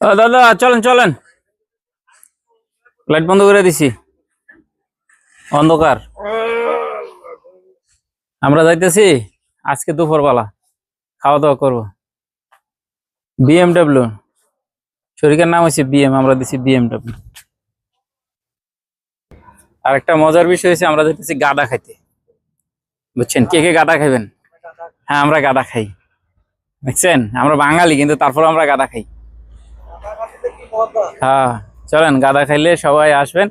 দাদা, চলেন চলেন। লাইট বন্ধ করে দিছি। অন্ধকার। আমরা যাইতেছি আজকে দুপুরবেলা। খাওয়া দাওয়া করব বিএমডাব্লিউ শরীরের নাম হচ্ছে বিএম আমরা দিছি বিএমডাব্লিউ আর একটা মজার বিষয় হচ্ছে আমরা যাইতেছি গাদা খাইতে। বুঝছেন? কে কে গাদা খাইবেন? হ্যাঁ আমরা গাদা খাই। বুঝছেন আমরা বাঙালি, কিন্তু তারপর আমরা গাদা খাই। হ্যাঁ চলেন, গাদা খাইলে সবাই আসবেন।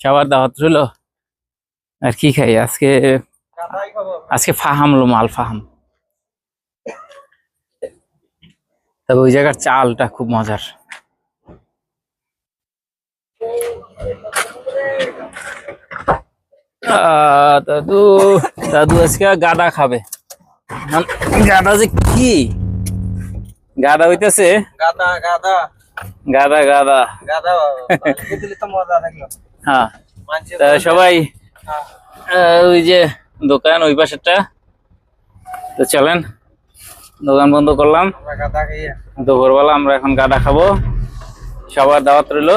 সবার দাওয়াত রইল। আর কি খাই? আজকে আজকে ফাহাম লো মাল ফাহাম। তবে ওই জায়গার চালটা খুব মজার। দাদু দাদু আজকে গাদা খাবে। গাদা যে কি? গাদা হইতেছে। গাদা গাদা। গাদা গাদা গাদা তো মজা লাগল হ্যাঁ। সবাই আহ, ওই যে দোকান ওই পাশেরটা। তো চলেন দোকান বন্ধ করলাম। দুপুরবেলা আমরা এখন গাদা খাব। সবার দাওয়াত রইল।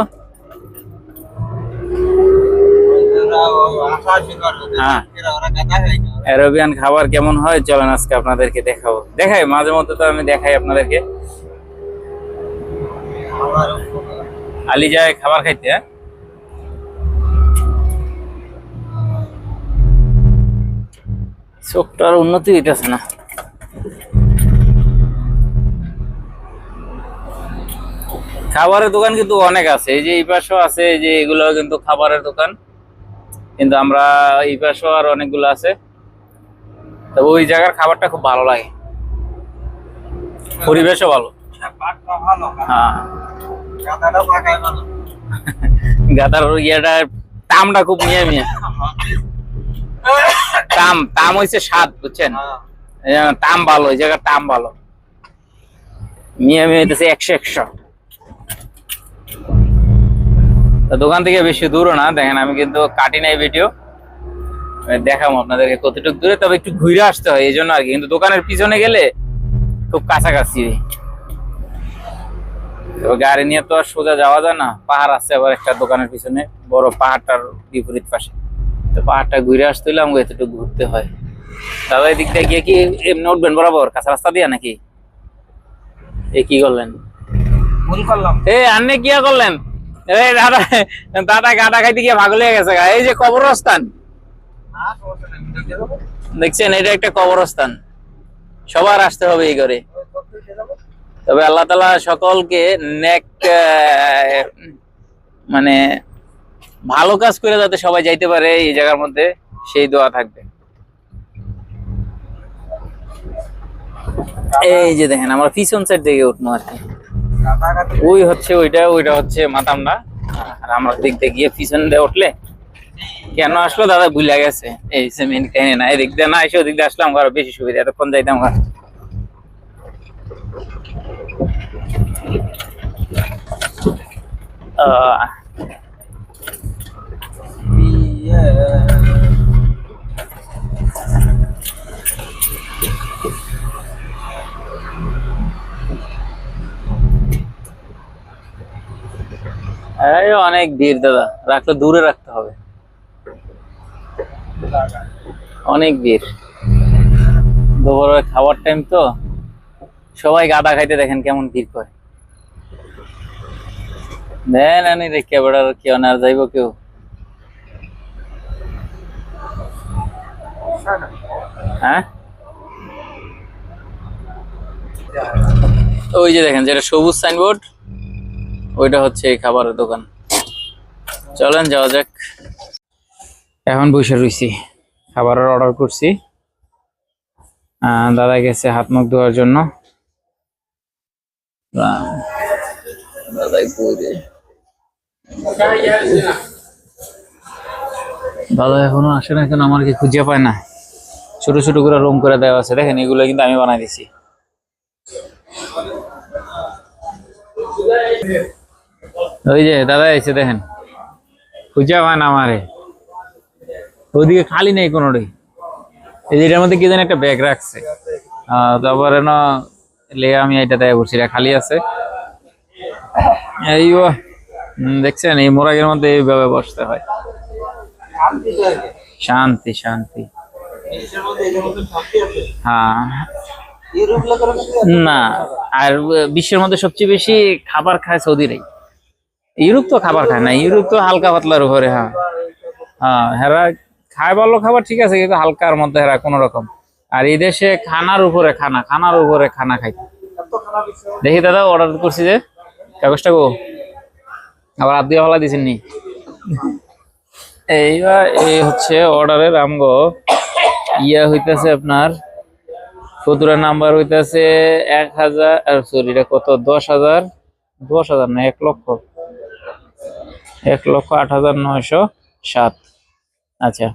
হ্যাঁ। অ্যারোবিয়ান খাবার কেমন হয় চলেন আজকে আপনাদেরকে দেখাবো। দেখাই মাঝে মধ্যে তো আমি দেখাই আপনাদেরকে। আলি যায় খাবার খাইতে হ্যাঁ? চোখটা উন্নতি হইতেছে না। খাবারের দোকান কিন্তু অনেক আছে। এই যে এই পাশেও আছে এই যে এগুলো কিন্তু খাবারের দোকান। কিন্তু আমরা এই পাশেও আর অনেকগুলো আছে। তবে ওই জায়গার খাবারটা খুব ভালো লাগে। পরিবেশও ভালো। হ্যাঁ ভালো। গাদার ইয়েটা তামটা খুব মিয়া মিয়া। তাম তাম হইছে স্বাদ বুঝছেন? হ্যাঁ। তাম ভালো এই জায়গার তাম ভালো। মিয়া মিয়া হইতেছে একশো একশো। দোকান থেকে বেশি দূরও না দেখেন আমি কিন্তু কাটি নাই ভিডিও। দেখাবো আপনাদেরকে কতটুকু দূরে তবে একটু ঘুরে আসতে হয় এই জন্য আর কি। কিন্তু দোকানের পিছনে গেলে খুব কাছাকাছি। গাড়ি নিয়ে তো আর সোজা যাওয়া যায় না। পাহাড় আছে আবার একটা দোকানের পিছনে বড় পাহাড়টার বিপরীত পাশে। তো পাহাড়টা ঘুরে আসতে হলে আমাকে এতটুকু ঘুরতে হয়। দাদা এদিক দিয়ে গিয়ে কি এমনি উঠবেন বরাবর? কাঁচা রাস্তা দিয়া নাকি? এ কি করলেন? ভুল করলাম। এ আন্নে কি করলেন? এই দাদা দাদা গাদা খাইতে গিয়ে ভাগ লেগে গেছে এই যে কবরস্থান। দেখছেন এটা একটা কবরস্থান। সবার আসতে হবে এই করে ওই করতে দিয়ে দেবো তবে আল্লাহ তালা সকলকে নেক মানে ভালো কাজ করে যাতে সবাই যাইতে পারে এই জায়গার মধ্যে, সেই দোয়া থাকবে। এই যে দেখেন, আমরা পিছন সাইড থেকে উঠবো আর কি। ওই হচ্ছে ওইটা ওইটা হচ্ছে মাতামটা আর আমরা দিক দিয়ে গিয়ে পিছন দিয়ে উঠলে, কেন আসলো দাদা ভুলে গেছে। এই সে মেন কাহিনী না এদিক দিয়ে না এসে ওদিক দিয়ে আসলাম আরও বেশি সুবিধা, এতক্ষণ যাইতাম আহ, ইয়ে এই অনেক ভিড় দাদা। রাখলে দূরে রাখতে হবে। অনেক ভিড়। দুপুরের খাবার টাইম তো। সবাই গাদা খাইতে দেখেন কেমন ভিড় করে। দেন আনি রেখে বেড়ার কেউ না যাইব কেউ। হ্যাঁ? ওই যে দেখেন যেটা সবুজ সাইনবোর্ড ওইটা হচ্ছে এই খাবারের দোকান। চলেন যাওয়া যাক। এখন বসে রইছি খাবারের অর্ডার করছি। দাদা গেছে হাত মুখ ধোয়ার জন্য। আহ, দাদাই কইরে দাদা এখনও আসে না, কেন আমার কি খুঁজে পায় না? ছোট ছোট করে রুম করে দেওয়া আছে, দেখেন, এগুলো কিন্তু আমি বানাই দিছি। ওই যে, দাদা এসে দেখেন, খুঁজে পায় না আমারে। ওইদিকে খালি নেই কোনোটাই এই এটার মধ্যে কি জানি একটা ব্যাগ রাখছে। তারপরে না লে আমি এটা দেয় করছি, এটা খালি আছে। এই দেখছেন, এই মোরাগের মধ্যে এইভাবে বসতে হয় শান্তি শান্তি। হ্যাঁ। না, আর বিশ্বের মধ্যে সবচেয়ে বেশি খাবার খায় সৌদিরাই ইউরোপ তো খাবার খায় না, ইউরোপ তো হালকা পাতলার উপরে হ্যাঁ হ্যাঁ হেরা খায় ভালো খাবার ঠিক আছে, কিন্তু হালকার মধ্যে হেরা কোনো রকম আর এই দেশে খানার উপরে খানা, খানার উপরে খানা খাই। দেখি দাদা অর্ডার করছি যে কাগজটা গো আবার দিয়ে হলা দিছেন নি এইবার এই হচ্ছে অর্ডারের আমগো। ইয়া হইতেছে আপনার খুচরা নাম্বার হইতেছে এক হাজার সরি এটা কত? দশ হাজার? দশ হাজার না, এক লক্ষ। এক লক্ষ আট হাজার নয়শো সাত। আচ্ছা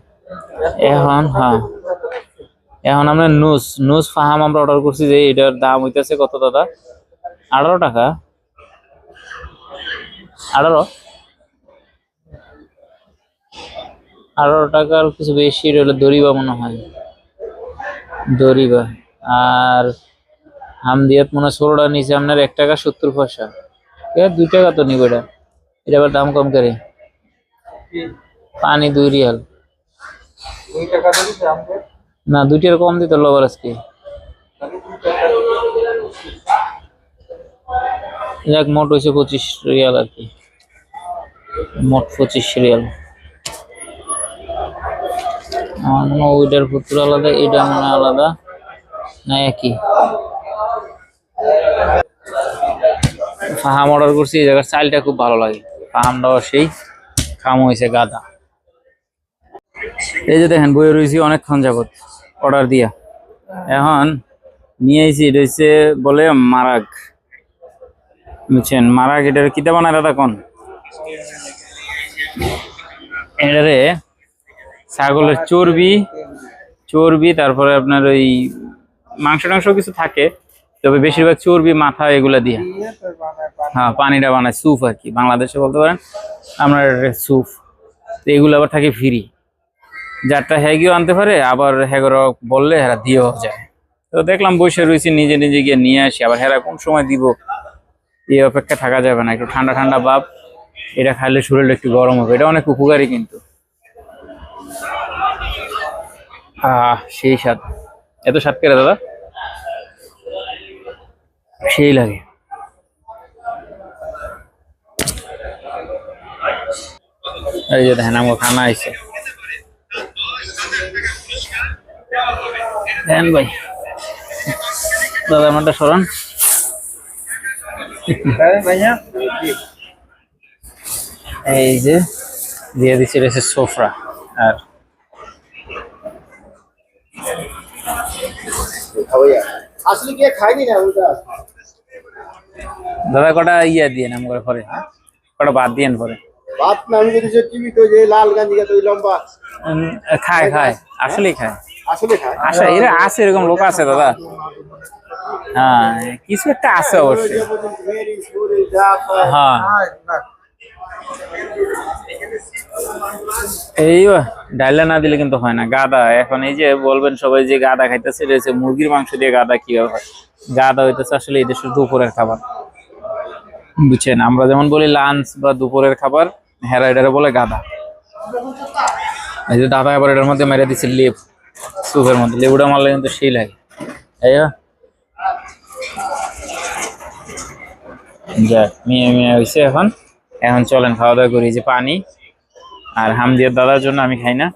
এখন হ্যাঁ। এখন আমরা নুস নুস ফাহাম আমরা অর্ডার করছি যে এটার দাম হইতেছে কত দাদা? আঠারো টাকা। আঠারো। আঠারো টাকার কিছু বেশি রইল দরিবা মনে হয়। দরিবা। আর হামদিয়াত মনে হয় ষোলোটা নিচে আপনার এক টাকা সত্তর পয়সা। এ দুই টাকা তো নিব এটা। এটা আবার দাম কম করে। পানি দুই রিয়াল। না দুইটার কম দিত লবার আজকে। যাক, মোট হয়েছে পঁচিশ রিয়াল আর কি। মোট পঁচিশ রিয়াল। আমার মনে হয় ওইটার পুত্র আলাদা এটা মনে আলাদা। না, একই। ফাহাম অর্ডার করছি, এই জায়গার চালটা খুব ভালো লাগে। ফাহামটাও সেই খাম হয়েছে গাদা এই যে দেখেন, বইয়ে রয়েছি অনেকক্ষণ যাবত অর্ডার দিয়া। এখন নিয়ে আইছি, এটা হচ্ছে বলে মারাগ। বুঝছেন? মারা এটার কিতা বানায় দাদা কোন? এটারে ছাগলের চর্বি চর্বি, তারপরে আপনার ওই মাংস টাংস কিছু থাকে, তবে বেশিরভাগ চর্বি, মাথা এগুলা দিয়ে। হ্যাঁ পানিটা বানায়, স্যুপ আর কি। বাংলাদেশে বলতে পারেন, আমরা স্যুপ। তো এগুলো আবার থাকে ফ্রি। যারটা হ্যাগিও আনতে পারে, আবার হ্যাগরও বললে হেরা দিয়েও যায়। তো দেখলাম বসে রয়েছি, নিজে নিজে গিয়ে নিয়ে আসি, আবার হেরা কোন সময় দিব? এই অপেক্ষা থাকা যাবে না, একটু ঠান্ডা ঠান্ডা ভাব। এটা খাইলে শরীরটা একটু গরম হবে, এটা অনেক উপকারী কিন্তু। আহ, সেই স্বাদ। এত স্বাদ করে দাদা? সেই লাগে। এই যে দেখেন আমার খানা আইছে। দেখেন ভাই। দাদা, আমারটা সরান। এই যে দিয়ে দিচ্ছে রয়েছে সোফরা আর আসলে কি খাইনি না ওটা দাদা কটা ইয়া দিয়ে নাম করে পরে কটা বাদ দিয়েন পরে? নামি যদি যে টিভি তো যে লাল গাঞ্জি তো লম্বা। খায় খায়। আসলেই খায়। আসলে খায়? আসে এরা আছে এরকম লোক আছে দাদা। হ্যাঁ কিছু একটা আছে অবশ্যই। হ্যাঁ। এই ডাইলা না দিলে কিন্তু হয় না, গাদা। এখন এই যে বলবেন সবাই যে গাদা খাইতেছে এটা মুরগির মাংস দিয়ে গাদা কীভাবে হয়? গাদা হইতেছে আসলে এই দেশের দুপুরের খাবার। বুঝছেন? আমরা যেমন বলি লাঞ্চ বা দুপুরের খাবার, হেরা এটারে বলে গাদা। এই যে দাদা আবার এটার মধ্যে মেরে দিচ্ছে লেপ সুপের মধ্যে। লেবুটা মারলে কিন্তু সেই লাগে। এই যাক, মিয়া মিয়া হয়েছে এখন। এখন চলেন খাওয়া দাওয়া করি যে পানি আর হামদিয়ার দাদার জন্য আমি খাই না।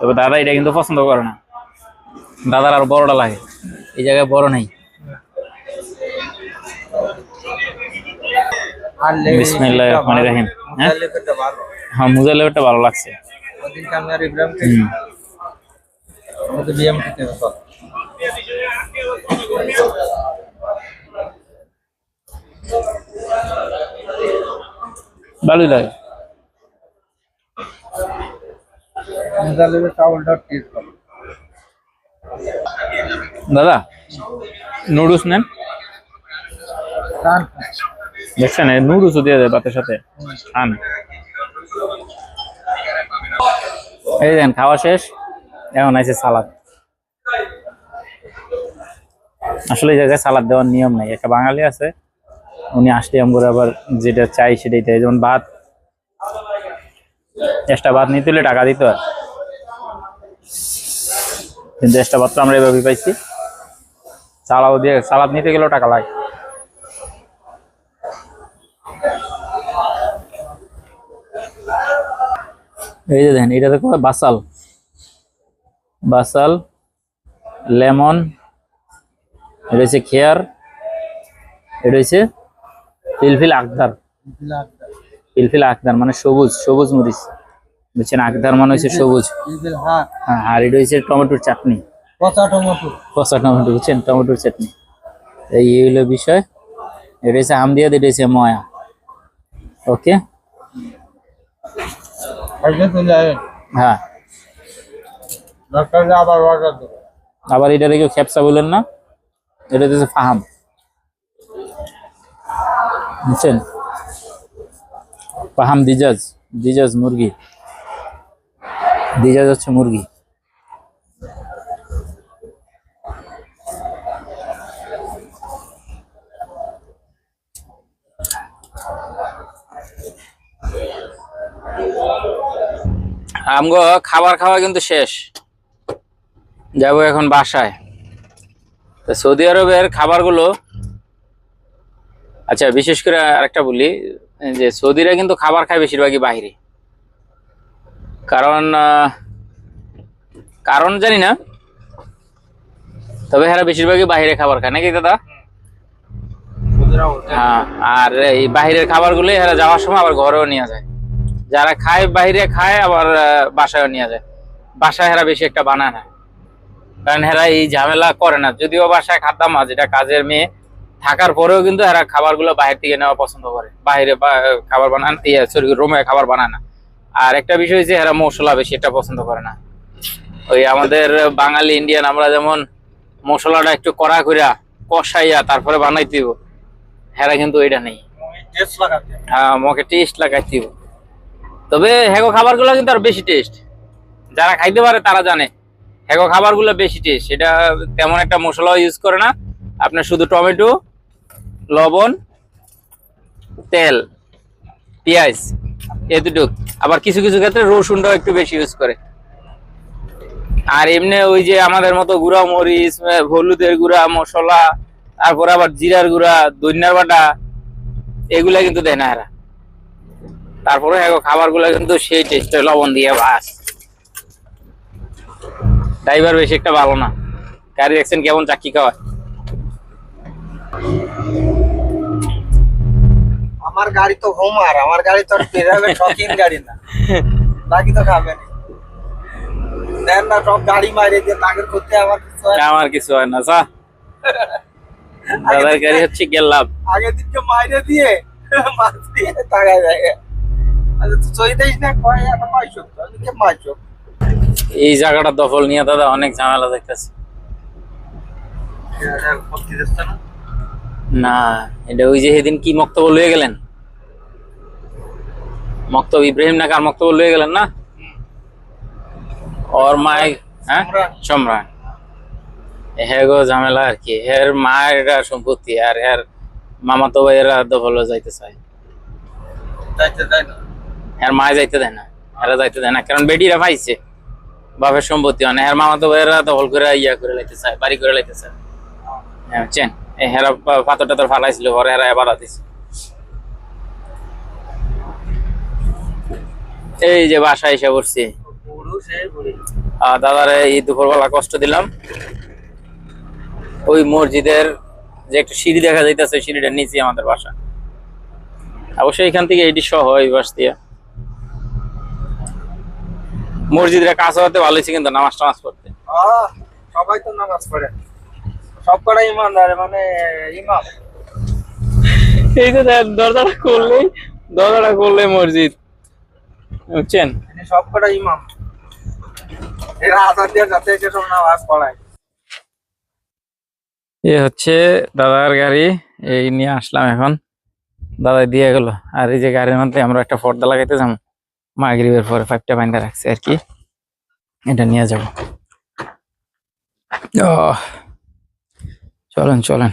তবে দাদা এটা কিন্তু পছন্দ করে না। দাদার আর বড়টা লাগে। এই জায়গায় বড় নেই। রহিম। হ্যাঁ? হ্যাঁ মুজার লেবারটা ভালো লাগছে। ভালোই লাগে। দাদা নুডলস নেন। দেখছেন নুডলসও দিয়ে দেয় ভাতের সাথে। খান। এই দেন, খাওয়া শেষ। এখন আছে সালাদ। আসলে এই জায়গায় সালাদ দেওয়ার নিয়ম নাই একটা বাঙালি আছে। উনি আসলে আমরা আবার যেটা চাই সেটাই দেয়। যেমন ভাত এক্সট্রা ভাত নিতে হলে টাকা দিতে হয়। কিন্তু এক্সট্রা ভাত তো আমরা এভাবে পাইছি। চালাও দিয়ে, সালাদ নিতে গেলেও টাকা লাগে। এই যে দেখেন, এটা দেখো বাসাল। বাসাল, লেমন, এটা হচ্ছে খেয়ার, এটা হচ্ছে ফিলফিল আকদার। ফিলফিল আকদার। মানে সবুজ সবুজ মরিচ। বুঝছেন? আকদার মানে হচ্ছে সবুজ। হ্যাঁ। হ্যাঁ আর এটা হচ্ছে টমেটোর চাটনি। পচা টমেটো। টমেটো বুঝছেন? টমেটোর চাটনি। এই হলো বিষয়। এটা হচ্ছে আম দিয়ে এটা হচ্ছে ময়া। ওকে? হ্যাঁ। আবার এটা কেউ খেপসা বললেন না। এটা হচ্ছে ফাহাম। বুঝছেন? ফাহাম দিজাজ দিজাজ মুরগি। দিজাজ হচ্ছে মুরগি। আমগো খাবার খাওয়া কিন্তু শেষ। যাব এখন বাসায়। সৌদি আরবের খাবারগুলো আচ্ছা বিশেষ করে আরেকটা বলি যে সৌদিরা কিন্তু খাবার খায় বেশিরভাগই বাইরে। কারণ কারণ জানি না তবে এরা বেশিরভাগই বাইরে খাবার খায়। নাকি দাদা? হ্যাঁ আর এই বাইরের খাবারগুলো এরা যাওয়ার সময় আবার ঘরেও নিয়ে যায়। যারা খায় বাহিরে খায় আবার আহ, বাসায়ও নিয়ে যায়। বাসায় এরা বেশি একটা বানায় না। কারণ এরা এই ঝামেলা করে না। যদিও বাসায় খাতাম এটা কাজের মেয়ে। থাকার পরেও কিন্তু এরা খাবারগুলো বাইরে থেকে নেওয়া পছন্দ করে। বাইরে খাবার বানান ইয়ে রুমে খাবার বানায় না। আর একটা বিষয় হচ্ছে এরা মশলা বেশি এটা পছন্দ করে না। ওই আমাদের বাঙালি ইন্ডিয়ান আমরা যেমন মশলাটা একটু কড়া করিয়া কষাইয়া তারপরে বানাই দিব হেরা কিন্তু এটা নেই। হ্যাঁ মুখে টেস্ট লাগাইতে হবে। তবে হ্যাগো খাবারগুলো কিন্তু আর বেশি টেস্ট যারা খাইতে পারে তারা জানে হ্যাগো খাবারগুলো বেশি টেস্ট এটা তেমন একটা মশলাও ইউজ করে না। আপনার শুধু টমেটো লবণ, তেল, পেঁয়াজ এতটুক আবার কিছু কিছু ক্ষেত্রে রসুনটাও একটু বেশি ইউজ করে। আর এমনি ওই যে আমাদের মতো গুঁড়া মরিচ হলুদের গুঁড়া, মশলা, তারপর আবার জিরার গুঁড়া দইনার বাটা, এগুলা কিন্তু দেয় না এরা। তারপরে এখন খাবারগুলা কিন্তু সেই টেস্ট লবণ দিয়ে বাস। ড্রাইভার বেশি একটা ভালো না। গাড়ি দেখছেন কেমন চাকি খাওয়ায়? আমার গাড়ি তো হোমার আমার গাড়ি তো বেরাবে শখিন গাড়ি না। বাকি তো খাবে না। দেন না সব গাড়ি মাইরে দিয়ে তাগের করতে আমার কিছু হয় আমার কিছু হয় না সা দাদার গাড়ি হচ্ছে গেলাম আগের দিনকে মাইরে দিয়ে মাছ দিয়ে টাকায় যায় আচ্ছা তুই না কয় একটা পাইছো? আমি কে মাইছো এই জায়গাটা দখল নিয়ে দাদা অনেক ঝামেলা দেখতেছে। না। এটা ওই যে সেদিন কি মক্তব্য লয়ে গেলেন? মক্তব ইব্রাহিম না কার মক্তব্য লয়ে গেলেন না? ওর মায় হ্যাঁ? সম্রাট। হ্যাঁ গো ঝামেলা আর কি। এর মায়ের সম্পত্তি আর এর মামা তো ভাইয়েরা দখল যাইতে চায়। এর মায় যাইতে দেয় না। এরা যাইতে দেয় না। কারণ বেটিরা পাইছে বাপের সম্পত্তি মানে এর মামা তো ভাইয়েরা দখল করে ইয়া করে লাইতে চায় বাড়ি করে লাইতে চায়। হ্যাঁ বুঝছেন? এই হেরা পাথর টাথর ফালাইছিল পরে হেরা এবার দিছে। এই যে বাসায় এসে পড়ছি। আহ, এই দুপুরবেলা কষ্ট দিলাম। ওই মসজিদের যে একটা সিঁড়ি দেখা যাইতেছে সিঁড়িটার নিচে আমাদের বাসা। অবশ্যই এখান থেকে এটি সহ এই বাস দিয়ে। মসজিদের কাছে হতে ভালো হয়েছে কিন্তু নামাজ টামাজ পড়তে। আহ, সবাই তো নামাজ পড়ে। সব কটা ইমানদার মানে ইমাম। এই দেখ, দরজাটা করলেই দরজাটা করলে মসজিদ। বুঝছেন? সব কটা ইমাম। এরা আজাদ দিয়ে যাতে সব নামাজ পড়ায়। এ হচ্ছে দাদার গাড়ি এই নিয়ে আসলাম এখন। দাদা দিয়ে গেল। আর এই যে গাড়ির মধ্যে আমরা একটা পর্দা লাগাইতে যাব। মাগরিবের পরে পাইপটা বাইন্দা রাখছে আর কি। এটা নিয়ে যাব। চলেন চলেন।